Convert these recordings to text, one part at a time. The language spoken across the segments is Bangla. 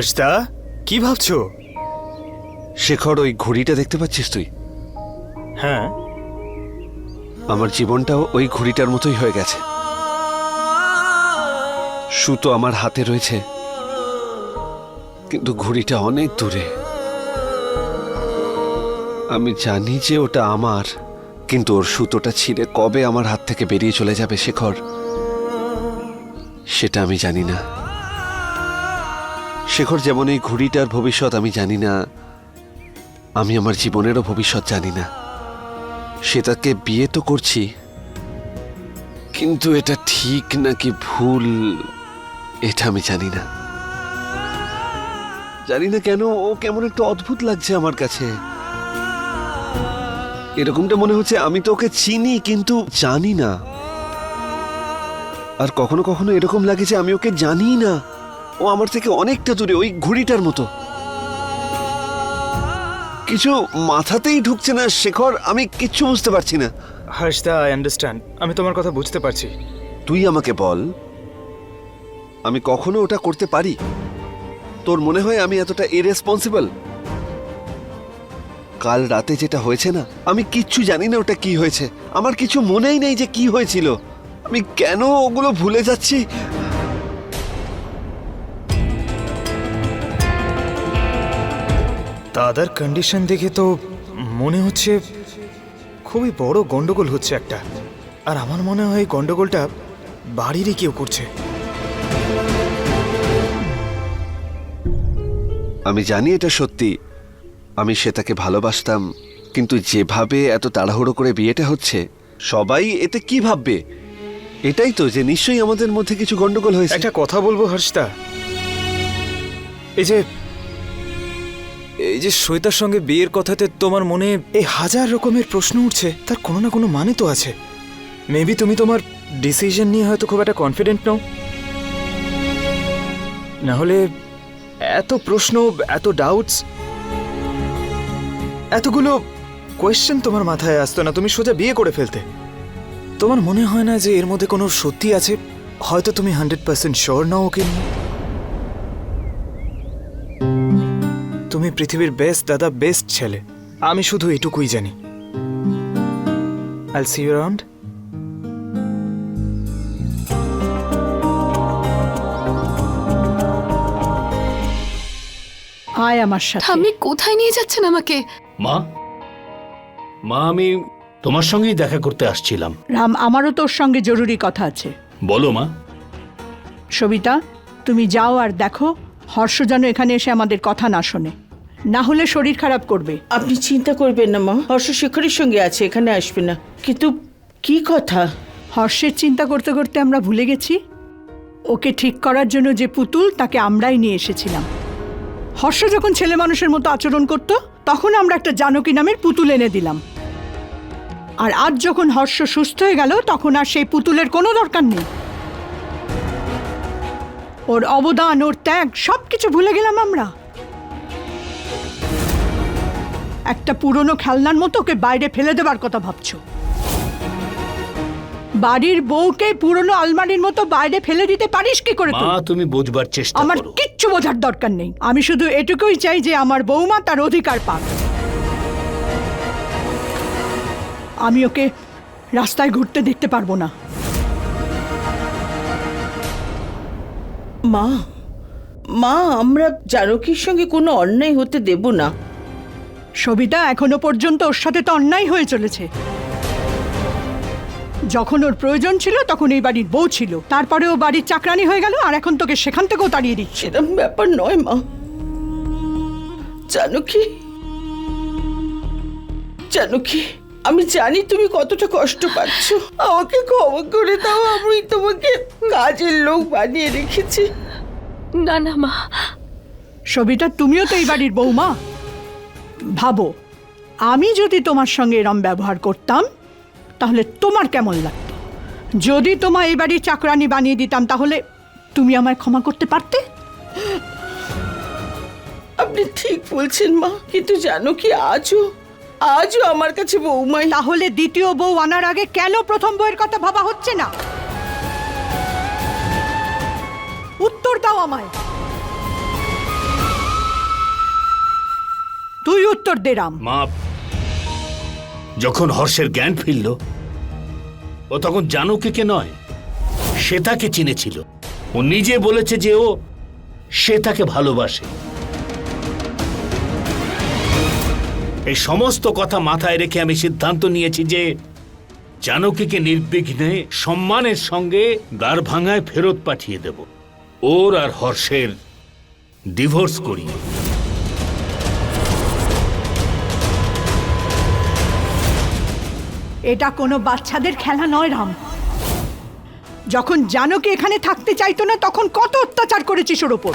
হর্ষদা কি ভাবছ? শেখর ওই ঘড়িটা দেখতে পাচ্ছিস তুই? হ্যাঁ। আমার জীবনটাও ওই ঘড়িটার মতোই হয়ে গেছে। সুতো আমার হাতে রয়েছে কিন্তু ঘড়িটা অনেক দূরে। আমি জানি যে ওটা আমার কিন্তু ওর সুতোটা ছিঁড়ে কবে আমার হাত থেকে বেরিয়ে চলে যাবে শেখর সেটা আমি জানি না। শেখর যেমন এই ঘুড়িটার ভবিষ্যৎ আমি জানি না, আমি আমার জীবনেরও ভবিষ্যৎ জানি না। সে তাকে বিয়ে তো করছি, কিন্তু এটা ঠিক নাকি ভুল, এটা আমি জানি না। জানি না কেন, ও কেমন একটু অদ্ভুত লাগছে আমার কাছে। এরকমটা মনে হচ্ছে আমি তো ওকে চিনি, কিন্তু জানি না। আর কখনো কখনো এরকম লাগে যে আমি ওকে জানি না। ও আমার থেকে অনেকটা দূরে ওই ঘুড়িটার মতো। কিছু মাথাতেই ঢুকছে না শেখর আমি কিচ্ছু বুঝতে পারছি না। Harshada I understand. আমি তোমার কথা বুঝতে পারছি। তুই আমাকে বল আমি কখনো ওটা করতে পারি? তোর মনে হয় আমি এতটা ইরেসপন্সিবল কাল রাতে যেটা হয়েছে না আমি কিচ্ছু জানি না ওটা কি হয়েছে। আমার কিছু মনেই নেই যে কি হয়েছিল। আমি কেন ওগুলো ভুলে যাচ্ছি? দাদার কন্ডিশন দেখে তো মনে হচ্ছে খুবই বড় গন্ডগোল হচ্ছে একটা। আর আমার মনে হয় গন্ডগোলটা বাড়িরই কেউ করছে। আমি জানি এটা সত্যি। আমি শ্বেতাকে ভালোবাসতাম কিন্তু যেভাবে এত তাড়াহুড়ো করে বিয়েটা হচ্ছে সবাই এতে কি ভাববে? এটাই তো যে নিশ্চয়ই আমাদের মধ্যে কিছু গন্ডগোল হয়েছে। একটা কথা বলব হর্ষদা এই যে এই যে শ্বেতার সঙ্গে বিয়ের কথাতে তোমার মনে এই হাজার রকমের প্রশ্ন উঠছে, তার কোনো না কোনো মানে তো আছে। মেবি তুমি তোমার ডিসিশন নিয়ে হয়তো খুব একটা কনফিডেন্ট নও। না হলে এত প্রশ্ন, এত ডাউটস এতগুলো কোয়েশ্চেন তোমার মাথায় আসতো না, তুমি সোজা বিয়ে করে ফেলতে। তোমার মনে হয় না যে এর মধ্যে কোনো সত্যি আছে? হয়তো তুমি হান্ড্রেড পার্সেন্ট শিওর নাও ওকে তুমি পৃথিবীর বেস্ট দাদা বেস্ট ছেলে। আমি শুধু এটুকুই জানি। আইল সি ইউ অ্যারাউন্ড আয় আমার সাথে। আপনি কোথায় নিয়ে যাচ্ছেন আমাকে? মা? মা আমি তোমার সঙ্গেই দেখা করতে আসছিলাম। রাম আমারও তোর সঙ্গে জরুরি কথা আছে। বলো মা। সবিতা তুমি যাও আর দেখো হর্ষ যেন এখানে এসে আমাদের কথা না শোনে। না হলে শরীর খারাপ করবে। আপনি চিন্তা করবেন না মা। হর্ষ শেখরের সঙ্গে আছে এখানে আসবে না। কিন্তু কি কথা? হর্ষের চিন্তা করতে করতে আমরা ভুলে গেছি। ওকে ঠিক করার জন্য যে পুতুল তাকে আমরাই নিয়ে এসেছিলাম। হর্ষ যখন ছেলে মানুষের মতো আচরণ করত তখন আমরা একটা জানকী নামের পুতুল এনে দিলাম। আর আজ যখন হর্ষ সুস্থ হয়ে গেল তখন আর সেই পুতুলের কোনো দরকার নেই। ওর অবদান ওর ত্যাগ সব কিছু ভুলে গেলাম আমরা। একটা পুরনো খেলনার মতো ওকে বাইরে ফেলে দেবার কথা ভাবছ। বাড়ির বউকে পুরনো আলমারির মতো বাইরে ফেলে দিতে পারিস কি করে মা তুমি বুঝবার চেষ্টা আমার কিচ্ছু বোঝার দরকার নেই। আমি শুধু এটুকুই চাই যে আমার বৌমা তার অধিকার পাক। আমি ওকে রাস্তায় ঘুরতে দেখতে পারব না। মা মা আমরা জানকীর সঙ্গে কোনো অন্যায় হতে দেব না। সবিতা এখনও পর্যন্ত ওর সাথে তো অন্যায় হয়ে চলেছে। যখন ওর প্রয়োজন ছিল তখন এই বাড়ির বউ ছিল। তারপরে ও বাড়ির চাকরানি হয়ে গেল আর এখন তোকে সেখান থেকেও তাড়িয়ে দিচ্ছে। সেরকম ব্যাপার নয় মা। জানকী। জানকী আমি জানি তুমি কতটা কষ্ট পাচ্ছ। আমাকে ক্ষমা করে দাও আমি তোমাকে কাজের লোক বানিয়ে রেখেছি। না না মা। সবিতা তুমিও তো এই বাড়ির বৌমা ভাবো আমি যদি তোমার সঙ্গে এরম ব্যবহার করতাম তাহলে তোমার কেমন লাগতো? যদি তোমার এই বাড়ির চাকরানি বানিয়ে দিতাম তাহলে তুমি আমায় ক্ষমা করতে পারতে? আপনি ঠিক বলছেন মা কিন্তু জানো কি আজও আজও আমার কাছে বৌমাই। তাহলে দ্বিতীয় বউ আনার আগে কেন প্রথম বউয়ের কথা ভাবা হচ্ছে না? উত্তর দাও আমায়। তুই উত্তর দে, রাম। যখন হর্ষের জ্ঞান ফিরল, ও তখন জানুকে নয় সে তাকে চিনেছিল। ও নিজে বলেছে যে ও সে তাকে ভালোবাসে। এই সমস্ত কথা মাথায় রেখে আমি সিদ্ধান্ত নিয়েছি যে জানকীকে নির্বিঘ্নে সম্মানের সঙ্গে দ্বার ভাঙায় ফেরত পাঠিয়ে দেব। ওর আর হর্ষের ডিভোর্স করিয়ে। এটা কোনো বাচ্চাদের খেলা নয়, রাম। যখন জানকি এখানে থাকতে চাইতো না, তখন কত অত্যাচার করেছিস ওর ওপর।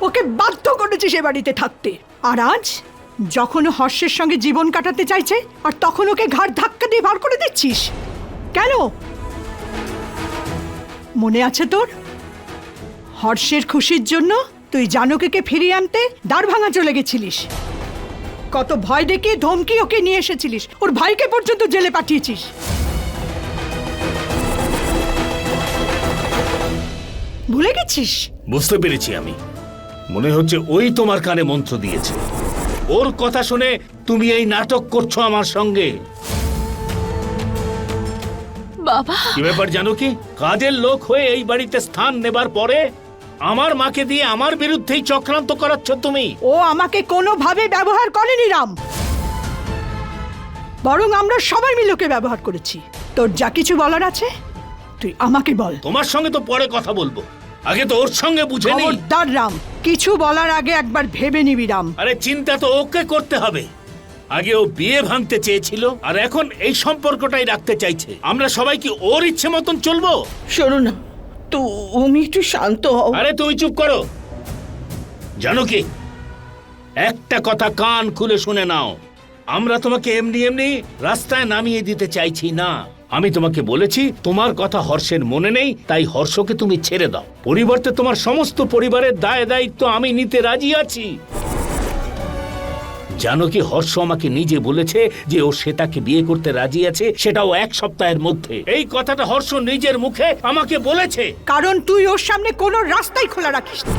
ওকে বাধ্য করেছিস এ বাড়িতে থাকতে। আর আজ, যখন হর্ষের সঙ্গে জীবন কাটাতে চাইছে, আর তখন ওকে ঘাড় ধাক্কা দিয়ে বার করে দিচ্ছিস। কেন? মনে আছে তোর? হর্ষের খুশির জন্য তুই জানকীকে ফিরিয়ে আনতে দাঁড় ভাঙা চলে গেছিলিস। কত ভয় দেখিয়ে ধমকি ওকে নিয়ে এসেছিলিস। ওর ভাইকে পর্যন্ত জেলে পাঠিয়েছিস। ভুলে গেছিস? বুঝতে পেরেছি আমি। মনে হচ্ছে ওই তোমার কানে মন্ত্র দিয়েছে। ওর কথা শুনে তুমি এই নাটক করছ আমার সঙ্গে। বাবা! কি ব্যাপার জানো কি? কাজের লোক হয়ে এই বাড়িতে স্থান নেবার পরে আমার মাকে দিয়ে আমার বিরুদ্ধেই চক্রান্ত করাচ্ছ তুমি। ও আমাকে কোনোভাবে ব্যবহার করেনি রাম। বরং আমরা সবাই মিলে ব্যবহার করেছি। তোর যা কিছু বলার আছে তুই আমাকে বল। তোমার সঙ্গে তো পরে কথা বলব। আগে তো ওর সঙ্গে বুঝে নি। খবরদার রাম। কিছু বলার আগে একবার ভেবে নিবি রাম। আরে চিন্তা তো ওকে করতে হবে। আগে ও বিয়ে ভাঙতে চেয়েছিল আর এখন এই সম্পর্কটাই রাখতে চাইছে। আমরা সবাই কি ওর ইচ্ছে মতন চলবো? শোনো না তুমি একটু শান্ত হও। আরে তুমি চুপ করো। জানো কি? একটা কথা কান খুলে শুনে নাও। আমরা তোমাকে এমনি এমনি রাস্তায় নামিয়ে দিতে চাইছি না। আমি তোমাকে বলেছি, তোমার কথা হর্ষের মনে নেই, তাই হর্ষকে তুমি ছেড়ে দাও। পরিবর্তে তোমার সমস্ত পরিবারের দায় দায়িত্ব আমি নিতে রাজি আছি। জানো কি হর্ষ আমাকে নিজে বলেছে যে ও শ্বেতাকে বিয়ে করতে রাজি আছে? সেটাও এক সপ্তাহের মধ্যে। এই কথাটা হর্ষ নিজের মুখে আমাকে বলেছে। কারণ তুই ওর সামনে কোনো রাস্তাই খোলা রাখিস না।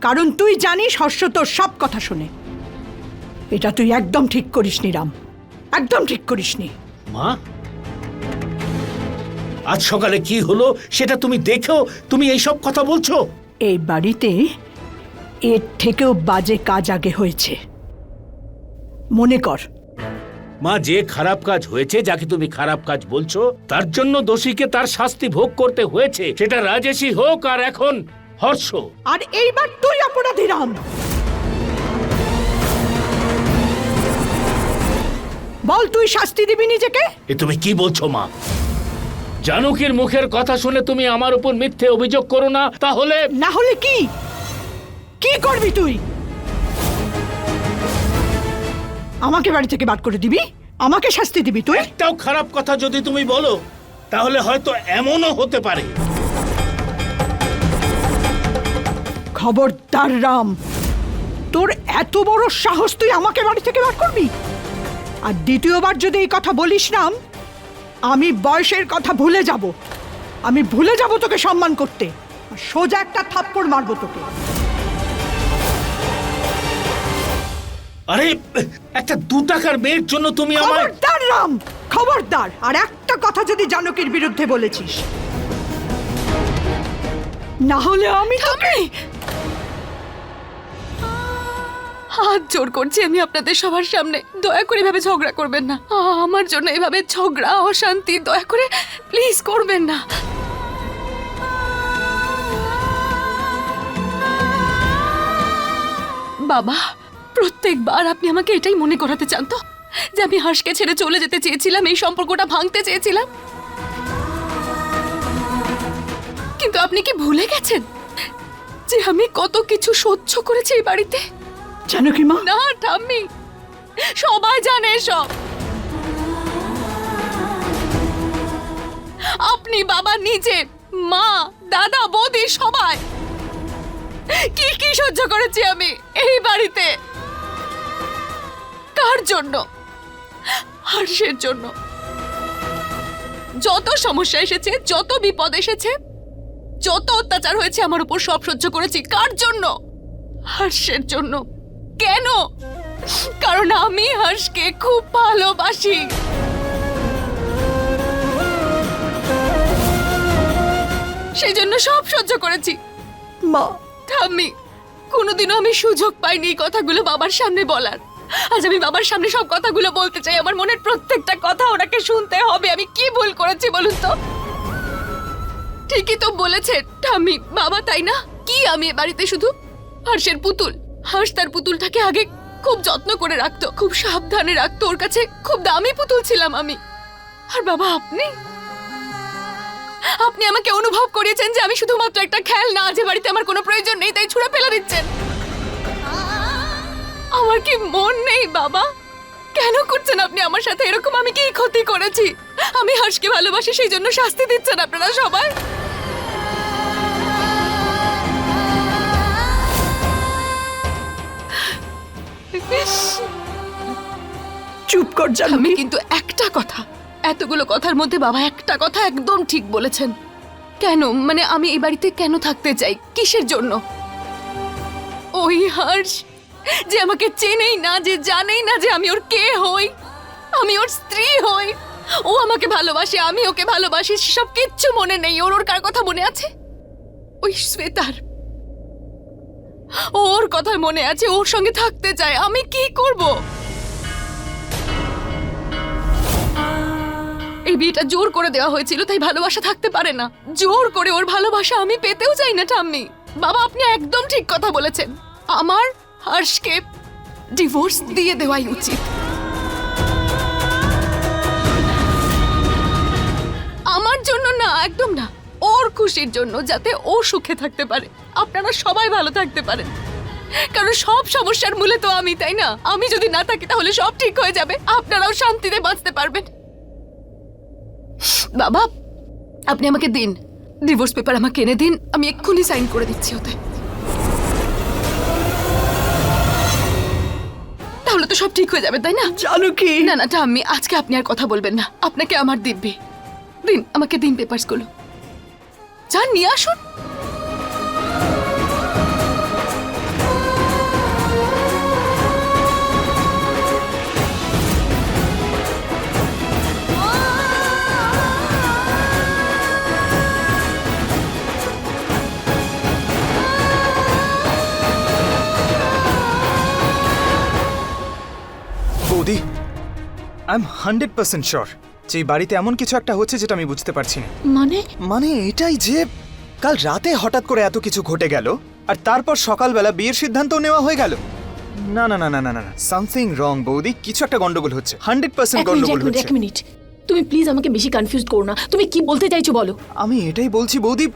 কারণ তুই জানিস হর্ষ তোর সব কথা শুনে। এটা তুই একদম ঠিক করিসনি রাম। একদম ঠিক করিসনি। মা? আজ সকালে কি হলো সেটা তুমি দেখেও তুমি এইসব কথা বলছো? এই বাড়িতে এর থেকেও বাজে কাজ আগে হয়েছে। মনে কর। মা যে খারাপ কাজ হয়েছে যাকে তুমি খারাপ কাজ বলছো তার জন্য দোষীকে তার শাস্তি ভোগ করতে হয়েছে। সেটা রাজেশই হোক আর এখন হর্ষ। আর এইবার তুই অপরাধী রাম। বল তুই শাস্তি দিবি নিজেকে? এ তুমি কি বলছো মা? জানুকির মুখের কথা শুনে তুমি আমার উপর মিথ্যে অভিযোগ করো না তাহলে না হলে কি? কি করবি তুই? আমাকে বাড়ি থেকে বার করে দিবি? আমাকে শাস্তি দিবি তুই? একটাও খারাপ কথা যদি তুমি বলো তাহলে হয়তো এমনও হতে পারে। খবরদার রাম তোর এত বড় সাহস তুই আমাকে বাড়ি থেকে বার করবি? আর দ্বিতীয়বার যদি এই কথা বলিস রাম আমি বয়সের কথা ভুলে যাব। আমি ভুলে যাব তোকে সম্মান করতে। সোজা একটা থাপ্পড় মারবো তোকে। আরে একটা দু টাকার মেয়ের জন্য তুমি আমার খবরদার রাম! খবরদার! আর একটা কথা যদি জানকীর বিরুদ্ধে বলেছিস। না হলে আমি তোকে হাত জোর করছি আমি আপনাদের সবার সামনে। দয়া করে এভাবে ঝগড়া করবেন না। আমার জন্য এভাবে ঝগড়া অশান্তি দয়া করে প্লিজ করবেন না। বাবা প্রত্যেকবার আপনি আমাকে এটাই মনে করাতে চান তো? যে আমি হাসকে ছেড়ে চলে যেতে চেয়েছিলাম এই সম্পর্কটা ভাঙতে চেয়েছিলাম। কিন্তু আপনি কি ভুলে গেছেন যে আমি কত কিছু সহ্য করেছি এই বাড়িতে? জানকী মা? না ঠাম্মি। সবাই জানে এসব। আপনি বাবা নিজে মা দাদা বৌদি সবাই। কি কি সহ্য করেছি আমি এই বাড়িতে? কার জন্য হর্ষের জন্য যত সমস্যা এসেছে যত বিপদ এসেছে যত অত্যাচার হয়েছে আমার উপর সব সহ্য করেছি। কার জন্য? হর্ষের জন্য। কেন? কারণ আমি হর্ষকে খুব ভালোবাসি। সেই জন্য সব সহ্য করেছি। মা। ঠাম্মি কোনোদিনও আমি সুযোগ পাইনি এই কথাগুলো বাবার সামনে বলার। আজ আমি বাবার সামনে সব কথাগুলো বলতে চাই। আমার মনের প্রত্যেকটা কথা ওনাকে শুনতে হবে। আমি কি ভুল করেছি বলুন তো? ঠিকই তো বলেছে ঠাম্মি। বাবা তাই না? কি আমি বাড়িতে শুধু? হর্ষের পুতুল। হর্ষ তার পুতুলটাকে আগে খুব যত্ন করে রাখতো, খুব সাবধানে রাখতো। ওর কাছে খুব দামি পুতুল ছিলাম আমি। আর বাবা, আপনি? আপনি আমাকে অনুভব করিয়েছেন যে আমি শুধুমাত্র একটা খেলনা, যে বাড়িতে আমার কোনো প্রয়োজন নেই, তাই ছুঁড়ে ফেলে দিচ্ছেন। আমার কি মন নেই বাবা? কেন করছেন আপনি আমার সাথে? এরকম আমি কি ক্ষতি করেছি? আমি হর্ষকে ভালোবাসি সেই জন্য শাস্তি দিচ্ছেন আপনারা সবাই। চুপ কর আমি কিন্তু একটা কথা এতগুলো কথার মধ্যে বাবা একটা কথা একদম ঠিক বলেছেন। কেন? মানে আমি এই বাড়িতে কেন থাকতে চাই? কিসের জন্য? ওই হর্ষ যে আমাকে চেনেই না, যে জানেই না যে আমি ওর কে হই। আমি ওর স্ত্রী হই। ও আমাকে ভালোবাসে, আমি ওকে ভালোবাসি, সব কিচ্ছু মনে নেই। ওর ওর কার কথা মনে আছে? ওই শ্বেতার। ওর কথা মনে আছে, ওর সঙ্গে থাকতে চায়। আমি কি করব? এই বিয়েটা জোর করে দেওয়া হয়েছিল, তাই ভালোবাসা থাকতে পারে না। জোর করে ওর ভালোবাসা আমি পেতেও চাই না, ঠাম্মি। বাবা, আপনি একদম ঠিক কথা বলেছেন। আমার হর্ষকে ডিভোর্স দিয়ে দেওয়াই উচিত। আমার জন্য না, একদম না। ওর খুশির জন্য যাতে ও সুখে থাকতে পারে। আপনারা সবাই ভালো থাকতে পারেন। কারণ সব সমস্যার মূলে তো আমি, তাই না? আমি যদি না থাকি তাহলে সব ঠিক হয়ে যাবে। আপনারাও শান্তিতে বাঁচতে পারবেন। বাবা, আপনি আমাকে দিন। ডিভোর্স পেপার আমাকে এনে দিন। আমি এক্ষুনি সাইন করে দিচ্ছি ওতে। তাহলে তো সব ঠিক হয়ে যাবে তাই না? জানো কি? না না আমি আজকে আপনি আর কথা বলবেন না। আপনাকে আমার দিব্যি। দিন আমাকে দিন পেপারসগুলো। যান নিয়ে আসুন। I am hundred percent sure যে এই বাড়িতে এমন কিছু একটা হচ্ছে যেটা আমি বুঝতে পারছি না। মানে? মানে এটাই যে কাল রাতে হঠাৎ করে এত কিছু ঘটে গেল আর তারপর সকালবেলা বিয়ের সিদ্ধান্ত নেওয়া হয়ে গেল। না না না না না না সামথিং রং বৌদি কিছু একটা গন্ডগোল হচ্ছে। হান্ড্রেড পার্সেন্ট এক মিনিট গন্ডগোল এক মিনিট হচ্ছে। এক মিনিট। তুমি প্লিজ আমাকে বেশি কনফিউজ করো না। তুমি কি বলতে চাইছো বলো? আমি এটাই বলছি বৌদি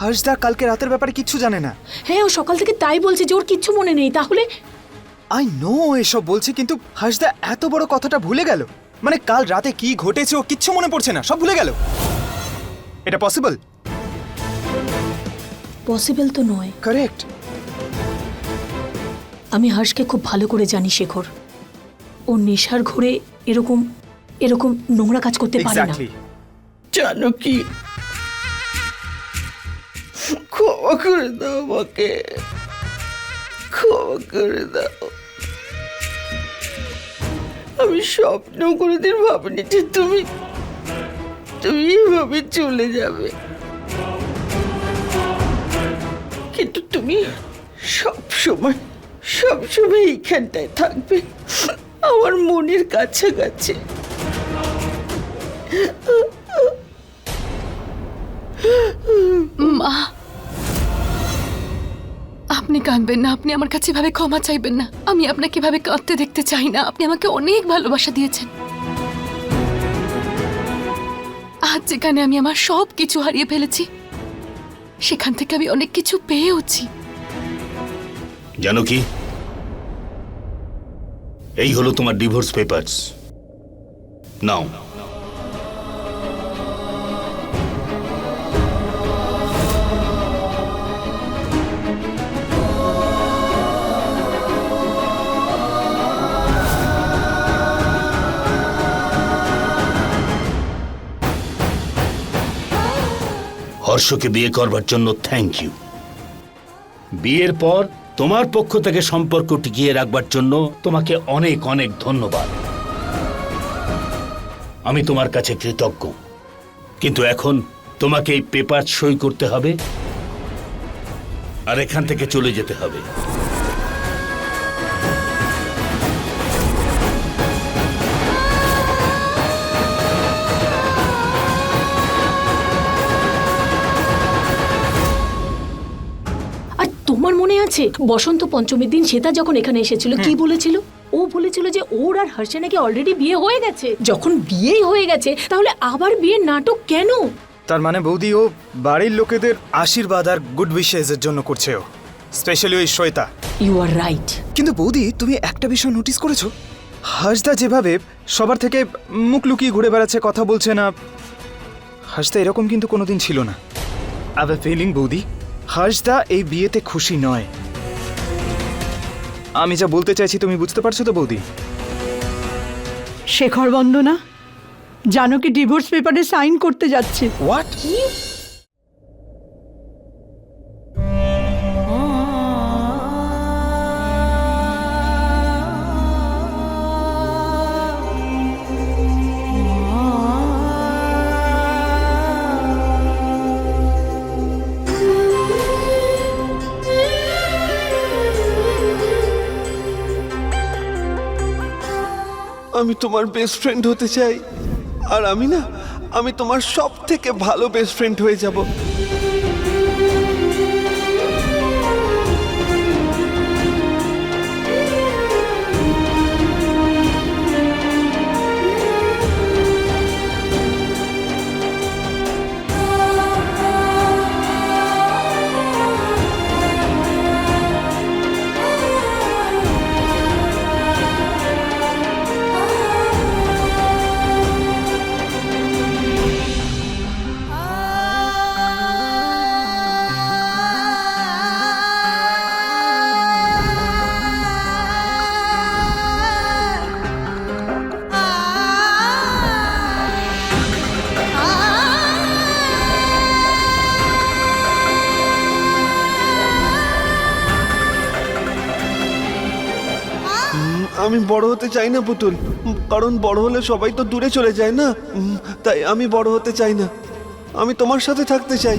হর্ষদা কালকে রাতের ব্যাপারে কিচ্ছু জানে না। হ্যাঁ ও সকাল থেকে তাই বলছে যে ওর কিচ্ছু মনে নেই তাহলে? আই নো এসব বলছে কিন্তু হর্ষদা এত বড় কথাটা ভুলে গেল। মানে কাল রাতে কি ঘটেছে ও কিচ্ছু মনে পড়ছে না সব ভুলে গেল। এটা পসিবল পসিবল তো নয়। কারেক্ট আমি হর্ষকে খুব ভালো করে জানি শেখর। ও নেশার ঘোরে এরকম এরকম নোংরা কাজ করতে পারে না। জানো কি? ক্ষমা করে দাও আমাকে। ক্ষমা করে দাও। আমি স্বপ্ন কোনোদিন ভাবিনি যে তুমি তুমি এভাবে চলে যাবে। কিন্তু তুমি সব সময় সব সময় এইখানটায় থাকবে, আমার মনের কাছাকাছি। কাঁদবেন না। আপনি আমার কাছে ভাবে ক্ষমা চাইবেন না। আমি আপনাকে ভাবে কাঁদতে দেখতে চাই না। আপনি আমাকে অনেক ভালোবাসা দিয়েছেন। আজ যেখানে আমি আমার সব কিছু হারিয়ে ফেলেছি, সেখান থেকে আমি অনেক কিছু পেয়েওছি। জানো কি? এই হলো তোমার ডিভোর্স পেপারস নাও। হর্ষকে বিয়ে করবার জন্য থ্যাংক ইউ বিয়ের পর তোমার পক্ষ থেকে সম্পর্ক টিকিয়ে রাখবার জন্য তোমাকে অনেক অনেক ধন্যবাদ। আমি তোমার কাছে কৃতজ্ঞ। কিন্তু এখন তোমাকে এই পেপার সই করতে হবে আর এখান থেকে চলে যেতে হবে। আছে বসন্ত পঞ্চমীর দিন শ্বেতা যখন এখানে এসেছিল কি বলেছিল? ও বলেছিল যে ওর আর হর্ষে নাকি অলরেডি বিয়ে হয়ে গেছে। যখন বিয়েই হয়ে গেছে তাহলে আবার বিয়ের নাটক কেন? তার মানে বৌদি ও বাড়ির লোকেদের আশীর্বাদ আর গুড উইশেস এর জন্য করছে ও স্পেশালি ওই শ্বেতা। ইউ আর রাইট কিন্তু বৌদি তুমি একটা বিষয় নোটিস করেছ? হাসদা যেভাবে সবার থেকে মুখ লুকিয়ে ঘুরে বেড়াচ্ছে কথা বলছে না হাসদা এরকম কিন্তু কোনোদিন ছিল না। আবে ফিলিং বৌদি হাসদা এই বিয়েতে খুশি নয়। আমি যা বলতে চাইছি তুমি বুঝতে পারছ তো বৌদি? শেখর বন্দনা জানো কি ডিভোর্স পেপারে সাইন করতে যাচ্ছে। হোয়াট আমি তোমার বেস্ট ফ্রেন্ড হতে চাই। আর আমি না, আমি তোমার সব থেকে ভালো বেস্ট ফ্রেন্ড হয়ে যাব। আমি বড় হতে চাই না পুতুল, কারণ বড় হলে সবাই তো দূরে চলে যায় না। তাই আমি বড় হতে চাই না। আমি তোমার সাথে থাকতে চাই।